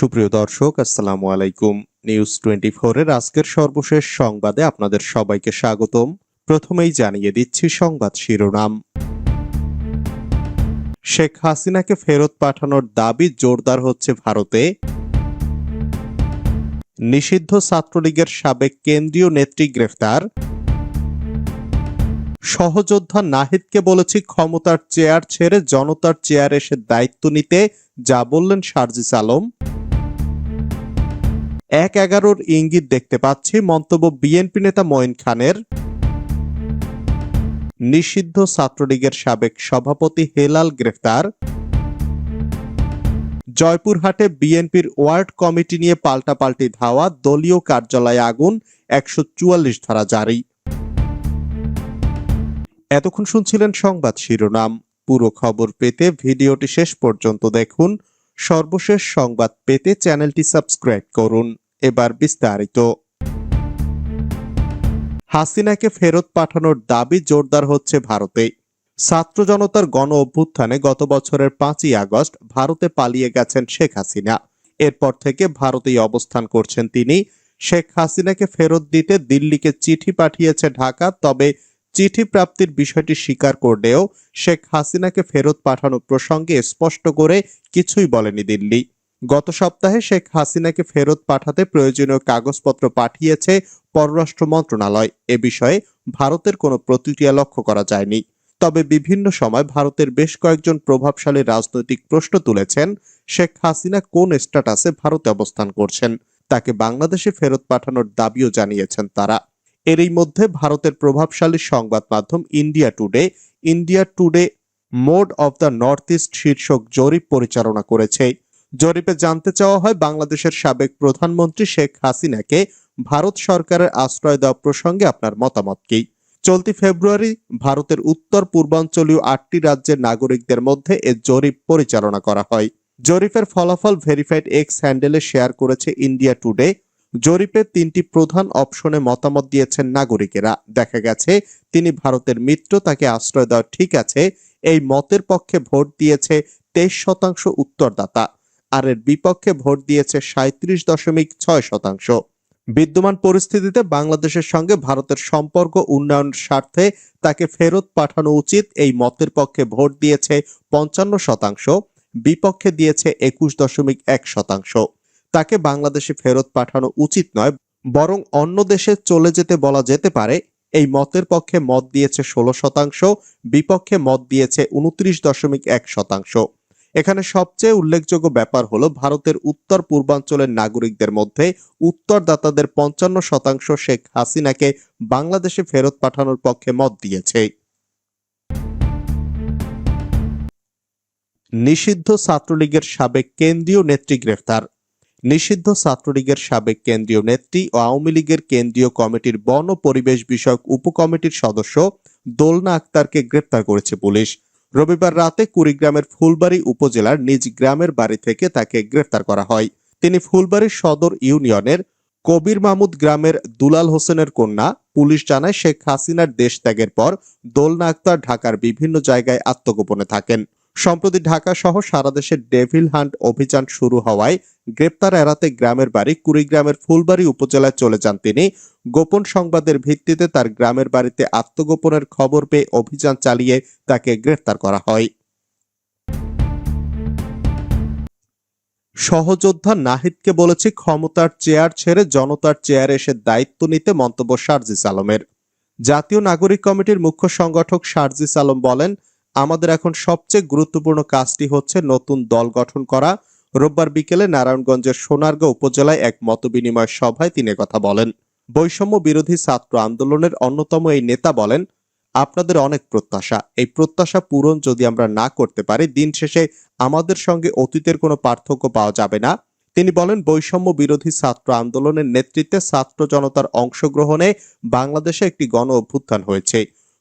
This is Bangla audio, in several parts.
সুপ্রিয় দর্শক, আসসালামু আলাইকুম। নিউজ টোয়েন্টি এর আজকের সর্বশেষ সংবাদে আপনাদের সবাইকে স্বাগতম। প্রথমেই জানিয়ে দিচ্ছি সংবাদ শিরোনাম। শেখ হাসিনাকে ফেরত পাঠানোর দাবি জোরদার হচ্ছে ভারতে। নিষিদ্ধ ছাত্রলীগের সাবেক কেন্দ্রীয় নেত্রী গ্রেফতার। সহযোদ্ধা নাহিদকে বলেছি ক্ষমতার চেয়ার ছেড়ে জনতার চেয়ার এসে দায়িত্ব নিতে, যা বললেন সার্জিস আলম। এক এগারোর ইঙ্গিত দেখতে পাচ্ছি মন্তব্য বিএনপি নেতা মঈন খানের। নিষিদ্ধ ছাত্রলীগের সাবেক সভাপতি হেলাল গ্রেফতার। জয়পুরহাটে বিএনপির ওয়ার্ড কমিটি নিয়ে পাল্টাপাল্টি ধাওয়া দলীয় কার্যালয়ে আগুন, একশো চুয়াল্লিশ ধারা জারি। এতক্ষণ শুনছিলেন সংবাদ শিরোনাম। পুরো খবর পেতে ভিডিওটি শেষ পর্যন্ত দেখুন। সর্বশেষ সংবাদ পেতে চ্যানেলটি সাবস্ক্রাইব করুন। এবার বিস্তারিত। হাসিনাকে ফেরত পাঠানোর দাবি জোরদার হচ্ছে ভারতে। ছাত্র জনতার গণ অভ্যুত্থানে গত বছরের পাঁচই আগস্ট ভারতে পালিয়ে গেছেন শেখ হাসিনা। এরপর থেকে ভারতেই অবস্থান করছেন তিনি। শেখ হাসিনাকে ফেরত দিতে দিল্লিকে চিঠি পাঠিয়েছে ঢাকা, তবে চিঠি প্রাপ্তির বিষয়টি স্বীকার করলেও শেখ হাসিনাকে ফেরত পাঠানো প্রসঙ্গে স্পষ্ট করে কিছুই বলেনি দিল্লি। গত সপ্তাহে শেখ হাসিনাকে ফেরত পাঠাতে প্রয়োজনীয় কাগজপত্র পাঠিয়েছে পররাষ্ট্র মন্ত্রণালয়। এ বিষয়ে ভারতের কোনো প্রতিক্রিয়া লক্ষ্য করা যায়নি। তবে বিভিন্ন সময় ভারতের বেশ কয়েকজন প্রভাবশালী রাজনৈতিক প্রশ্ন তুলেছেন শেখ হাসিনা কোন স্ট্যাটাসে ভারতে অবস্থান করছেন। তাকে বাংলাদেশে ফেরত পাঠানোর দাবিও জানিয়েছেন তারা। এরই মধ্যে ভারতের প্রভাবশালী সংবাদ মাধ্যম India Today India Today mode of the North East শীর্ষক জরিপ পরিচালনা করেছে। জরিপে জানতে চাওয়া হয়, বাংলাদেশের সাবেক প্রধানমন্ত্রী শেখ হাসিনাকে ভারত সরকারের আশ্রয় দেওয়া প্রসঙ্গে আপনার মতামত কি? চলতি ফেব্রুয়ারি ভারতের উত্তর পূর্বাঞ্চলীয় আটটি রাজ্যের নাগরিকদের মধ্যে এ জরিপ পরিচালনা করা হয়। জরিপের ফলাফল ভেরিফাইড এক্স হ্যান্ডেলে শেয়ার করেছে ইন্ডিয়া টুডে জরিপের তিনটি প্রধান অপশনে মতামত দিয়েছেন নাগরিকেরা। দেখা গেছে, তিনি ভারতের মিত্র, তাকে আশ্রয় দেওয়া ঠিক আছে, এই মতের পক্ষে ভোট দিয়েছে তেইশ শতাংশ উত্তরদাতা, আর এর বিপক্ষে ভোট দিয়েছে সাঁত্রিশ দশমিক ছয় শতাংশ। বিদ্যমান পরিস্থিতিতে বাংলাদেশের সঙ্গে ভারতের সম্পর্ক উন্নয়নের স্বার্থে তাকে ফেরত পাঠানো উচিত, এই মতের পক্ষে ভোট দিয়েছে পঞ্চান্ন শতাংশ, বিপক্ষে দিয়েছে একুশ দশমিক এক শতাংশ। তাকে বাংলাদেশে ফেরত পাঠানো উচিত নয়, বরং অন্য দেশে চলে যেতে বলা যেতে পারে। এই মতের পক্ষে মত দিয়েছে ষোলো শতাংশ, বিপক্ষে মত দিয়েছে উনত্রিশ দশমিক এক শতাংশ। এখানে সবচেয়ে উল্লেখযোগ্য ব্যাপার হলো, ভারতের উত্তর পূর্বাঞ্চলের নাগরিকদের মধ্যে উত্তরদাতাদের পঞ্চান্ন শতাংশ শেখ হাসিনাকে বাংলাদেশে ফেরত পাঠানোর পক্ষে মত দিয়েছে। নিষিদ্ধ ছাত্রলীগের সাবেক কেন্দ্রীয় নেত্রী গ্রেফতার। নিষিদ্ধ ছাত্রলীগের সাবেক কেন্দ্রীয় নেত্রী ও আওয়ামী লীগের কেন্দ্রীয় কমিটির বন পরিবেশ বিষয়ক উপকমিটির সদস্য দোলনা আক্তারকে গ্রেপ্তার করেছে পুলিশ। রবিবার রাতে কুড়িগ্রামের ফুলবাড়ি উপজেলার নিজ গ্রামের বাড়ি থেকে তাকে গ্রেপ্তার করা হয়। তিনি ফুলবাড়ির সদর ইউনিয়নের কবির মাহমুদ গ্রামের দুলাল হোসেনের কন্যা। পুলিশ জানায়, শেখ হাসিনার দেশ ত্যাগের পর দোলনা আক্তার ঢাকার বিভিন্ন জায়গায় আত্মগোপনে থাকেন। সম্প্রতি ঢাকা সহ সারা দেশে ডেভিল হান্ট অভিযান শুরু হওয়ায় গ্রেপ্তার এড়াতে গ্রামের বাড়ি কুড়িগ্রামের ফুলবাড়ি উপজেলায় চলে যান তিনি। গোপন সংবাদের ভিত্তিতে তার গ্রামের বাড়িতে আত্মগোপনের খবর পেয়ে অভিযান চালিয়ে তাকে গ্রেপ্তার করা হয়। সহযোদ্ধা নাহিদকে বলেছে, ক্ষমতার চেয়ার ছেড়ে জনতার চেয়ারে এসে দায়িত্ব নিতে মন্তব্য সার্জিস আলমের। জাতীয় নাগরিক কমিটির মুখ্য সংগঠক সার্জিস আলম বলেন আমাদের এখন সবচেয়ে গুরুত্বপূর্ণ কাজটি হচ্ছে নতুন দল গঠন করা। রোববার বিকেলে নারায়ণগঞ্জের সোনারগাঁও উপজেলায় এক মতবিনিময় সভায় তিনি কথা বলেন। বৈষম্য বিরোধী ছাত্র আন্দোলনের অন্যতম এই নেতা বলেন, আপনাদের অনেক প্রত্যাশা। এই প্রত্যাশা পূরণ যদি আমরা না করতে পারি, দিন শেষে আমাদের সঙ্গে অতীতের কোনো পার্থক্য পাওয়া যাবে না। তিনি বলেন, বৈষম্য বিরোধী ছাত্র আন্দোলনের নেতৃত্বে ছাত্র জনতার অংশগ্রহণে বাংলাদেশে একটি গণ অভ্যুত্থান হয়েছে।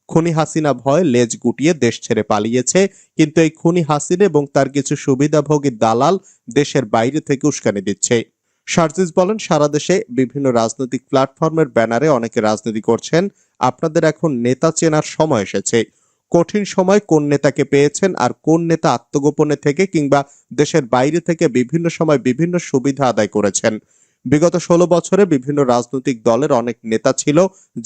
খুনি হাসিনা ভয় লেজ গুটিয়ে দেশ ছেড়ে পালিয়েছে। কিন্তু এই খুনি হাসিনা এবং তার কিছু সুবিধাভোগী দালাল দেশের বাইরে থেকে উস্কানি দিচ্ছে। সার্জিস বলেন, সারা দেশে বিভিন্ন রাজনৈতিক প্ল্যাটফর্মের ব্যানারে অনেকে রাজনীতি করছেন। আপনাদের এখন নেতা চেনার সময় এসেছে। কঠিন সময় কোন নেতাকে পেয়েছেন আর কোন নেতা আত্মগোপনে থেকে কিংবা দেশের বাইরে থেকে বিভিন্ন সময় বিভিন্ন সুবিধা আদায় করেছেন। বিগত ষোলো বছরে বিভিন্ন রাজনৈতিক দলের অনেক নেতা ছিল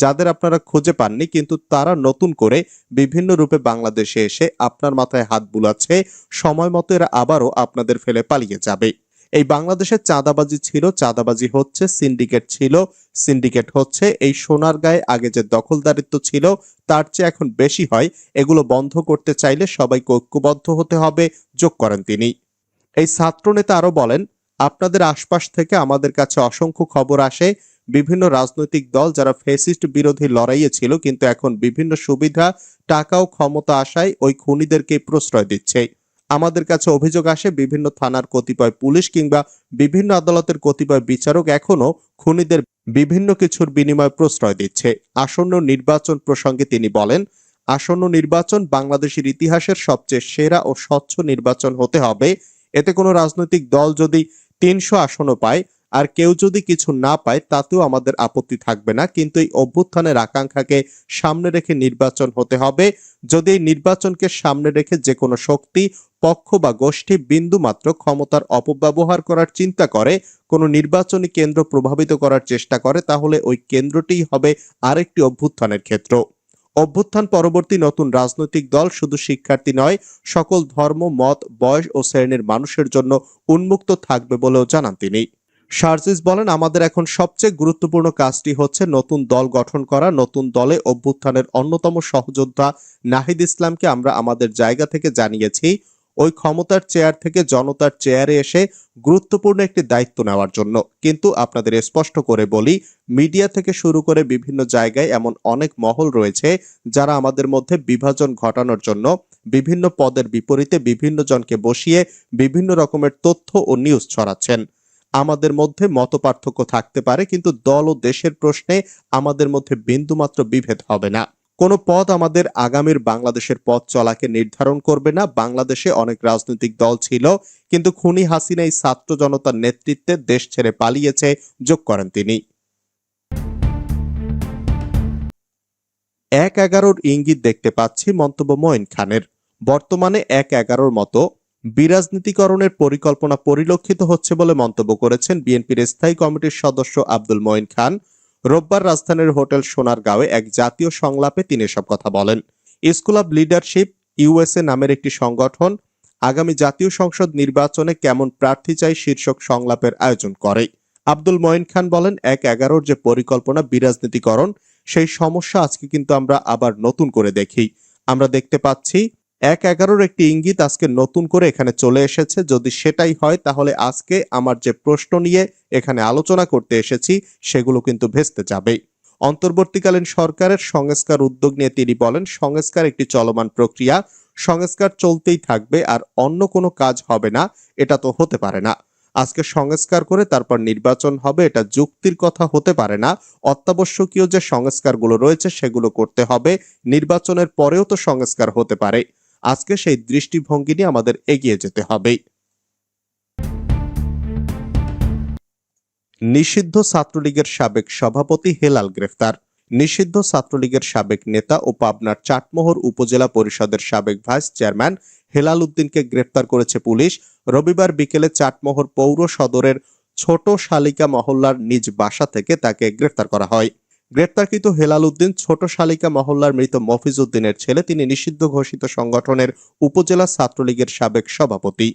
যাদের আপনারা খুঁজে পাননি, কিন্তু তারা নতুন করে বিভিন্ন রূপে বাংলাদেশে এসে আপনার মাথায় হাত বুলাচ্ছে। সময় মতো এরা আবারও আপনাদের ফেলে পালিয়ে যাবে। এই বাংলাদেশে চাঁদাবাজি ছিল, চাঁদাবাজি হচ্ছে, সিন্ডিকেট ছিল, সিন্ডিকেট হচ্ছে। এই সোনার গায়ে আগে যে দখলদারিত্ব ছিল, তার চেয়ে এখন বেশি হয়। এগুলো বন্ধ করতে চাইলে সবাইকে ঐক্যবদ্ধ হতে হবে, যোগ করেন তিনি। এই ছাত্রনেতা আরও বলেন আপনাদের আশপাশ থেকে আমাদের কাছে অসংখ্য খবর আসে। বিভিন্ন রাজনৈতিক দল যারা ফেসিস্ট বিরোধী লড়াইয়ে ছিল, কিন্তু এখন বিভিন্ন সুবিধা, টাকা ও ক্ষমতা আসায় ওই খুনিদেরকে প্রশ্রয় দিচ্ছে। আমাদের কাছে অভিযোগ আসে, বিভিন্ন থানার কতিপয় পুলিশ কিংবা বিভিন্ন আদালতের কতিপয় বিচারক এখনও খুনিদের বিভিন্ন কিছুর বিনিময় প্রশ্রয় দিচ্ছে। আসন্ন নির্বাচন প্রসঙ্গে তিনি বলেন, আসন্ন নির্বাচন বাংলাদেশের ইতিহাসের সবচেয়ে সেরা ও স্বচ্ছ নির্বাচন হতে হবে। এতে কোনো রাজনৈতিক দল যদি তিনশো আসনও পায় আর কেউ যদি কিছু না পায়, তাতেও আমাদের আপত্তি থাকবে না। কিন্তু এই অভ্যুত্থানের আকাঙ্ক্ষাকে সামনে রেখে নির্বাচন হতে হবে। যদি এই নির্বাচনকে সামনে রেখে যে কোনো শক্তি, পক্ষ বা গোষ্ঠী বিন্দুমাত্র ক্ষমতার অপব্যবহার করার চিন্তা করে, কোনো নির্বাচনী কেন্দ্র প্রভাবিত করার চেষ্টা করে, তাহলে ওই কেন্দ্রটিই হবে আরেকটি অভ্যুত্থানের ক্ষেত্র। অভ্যুত্থান পরবর্তী নতুন রাজনৈতিক দল শুধু শিক্ষার্থী নয়, সকল ধর্ম, মত, বয়স ও শ্রেণির মানুষের জন্য উন্মুক্ত থাকবে বলেও জানান তিনি। সার্জিস বলেন, আমাদের এখন সবচেয়ে গুরুত্বপূর্ণ কাজটি হচ্ছে নতুন দল গঠন করা, নতুন দলে অভ্যুত্থানের অন্যতম সহযোদ্ধা নাহিদ ইসলামকে আমরা আমাদের জায়গা থেকে জানিয়েছি। ওই ক্ষমতার চেয়ার থেকে জনতার চেয়ারে এসে গুরুত্বপূর্ণ একটি দায়িত্ব নেওয়ার জন্য। কিন্তু আপনাদের স্পষ্ট করে বলি মিডিয়া থেকে শুরু করে বিভিন্ন জায়গায় এমন অনেক মহল রয়েছে যারা আমাদের মধ্যে বিভাজন ঘটানোর জন্য বিভিন্ন পদের বিপরীতে বিভিন্ন জনকে বসিয়ে বিভিন্ন রকমের তথ্য ও নিউজ ছড়াচ্ছেন। আমাদের মধ্যে মতপার্থক্য থাকতে পারে, কিন্তু দল ও দেশের প্রশ্নে আমাদের মধ্যে বিন্দুমাত্র বিভেদ হবে না। কোনো পদ আমাদের আগামীর বাংলাদেশের পথ চলাকে নির্ধারণ করবে না। বাংলাদেশে অনেক রাজনৈতিক দল ছিল, কিন্তু খুনি হাসিনা এই ছাত্র জনতার নেতৃত্বে দেশ ছেড়ে পালিয়েছে, যোগ করেন তিনি। এক এগারোর ইঙ্গিত দেখতে পাচ্ছি মন্তব্য মঈন খানের। বর্তমানে এক এগারোর মতো বিরাজনীতিকরণের পরিকল্পনা পরিলক্ষিত হচ্ছে বলে মন্তব্য করেছেন বিএনপির স্থায়ী কমিটির সদস্য আব্দুল মঈন খান। রোববার রাজধানীর হোটেল সোনার সোনারগাঁওয়ে এক জাতীয় সংলাপে তিনি এসব কথা বলেন। স্কুল অব লিডারশিপ, ইউএসএ নামের একটি সংগঠন আগামী জাতীয় সংসদ নির্বাচনে কেমন প্রার্থী চাই শীর্ষক সংলাপের আয়োজন করে। আব্দুল মঈন খান বলেন, এক এগারোর যে পরিকল্পনা, বিরাজনীতিকরণ, সেই সমস্যা আজকে কিন্তু আমরা আবার নতুন করে দেখি। আমরা দেখতে পাচ্ছি এক এগারোর একটি ইঙ্গিত আজকে নতুন করে এখানে চলে এসেছে। যদি সেটাই হয়, তাহলে আজকে আমার যে প্রশ্ন নিয়ে এখানে আলোচনা করতে এসেছি, সেগুলো কিন্তু ভেস্তে যাবে অন্তর্বর্তীকালীন সরকারের সংস্কার উদ্যোগ নিয়ে তিনি বলেন, সংস্কার একটি চলমান প্রক্রিয়া। সংস্কার চলতেই থাকবে আর অন্য কোনো কাজ হবে না, এটা তো হতে পারে না। আজকে সংস্কার করে তারপর নির্বাচন হবে, এটা যুক্তির কথা হতে পারে না। অত্যাবশ্যকীয় যে সংস্কারগুলো রয়েছে, সেগুলো করতে হবে। নির্বাচনের পরেও তো সংস্কার হতে পারে। আজকে সেই দৃষ্টিভঙ্গি নিয়ে আমাদের এগিয়ে যেতে হবে। নিষিদ্ধ ছাত্রলীগের সাবেক সভাপতি হেলাল গ্রেফতার। নিষিদ্ধ ছাত্রলীগের সাবেক নেতা ও পাবনার চাটমোহর উপজেলা পরিষদের সাবেক ভাইস চেয়ারম্যান হেলাল উদ্দিনকে গ্রেফতার করেছে পুলিশ। রবিবার বিকেলে চাটমোহর পৌর সদরের ছোট শালিকা মহল্লার নিজ বাসা থেকে তাকে গ্রেফতার করা হয়। গ্রেপ্তারকৃত হেলাল উদ্দিন, ছোট শালিকা মহল্লার মৃত মফিজ উদ্দিনের ছেলে, তিনি নিষিদ্ধ ঘোষিত সংগঠনের উপজেলা ছাত্রলীগের সাবেক সভাপতি।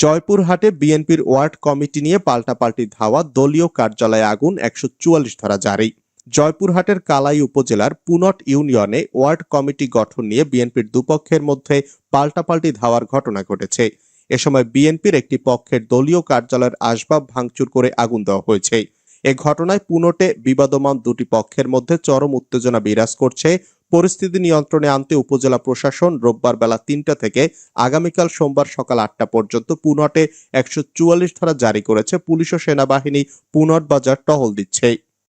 জয়পুরহাটে বিএনপির ওয়ার্ড কমিটি নিয়ে পাল্টাপাল্টি ধাওয়া, দলীয় কার্যালয়ে আগুন, একশো চুয়াল্লিশ ধারা জারি। জয়পুরহাটের কালাই উপজেলার পুনট ইউনিয়নে ওয়ার্ড কমিটি গঠন নিয়ে বিএনপির দুপক্ষের মধ্যে পাল্টাপাল্টি ধাওয়ার ঘটনা ঘটেছে। এ সময় বিএনপির একটি পক্ষের দলীয় কার্যালয়ের আসবাব ভাঙচুর করে আগুন দেওয়া হয়েছে। এ ঘটনায় পুনটে বিবাদমান দুটি পক্ষের মধ্যে চরম উত্তেজনা বিরাজ করছে। পরিস্থিতি নিয়ন্ত্রণে আনতে উপজেলা প্রশাসন রোববার বেলা তিনটা থেকে আগামীকাল সোমবার সকাল আটটা পর্যন্ত পুনটে একশো চুয়াল্লিশ ধারা জারি করেছে। পুলিশ ও সেনাবাহিনী পুনট বাজার টহল দিচ্ছে।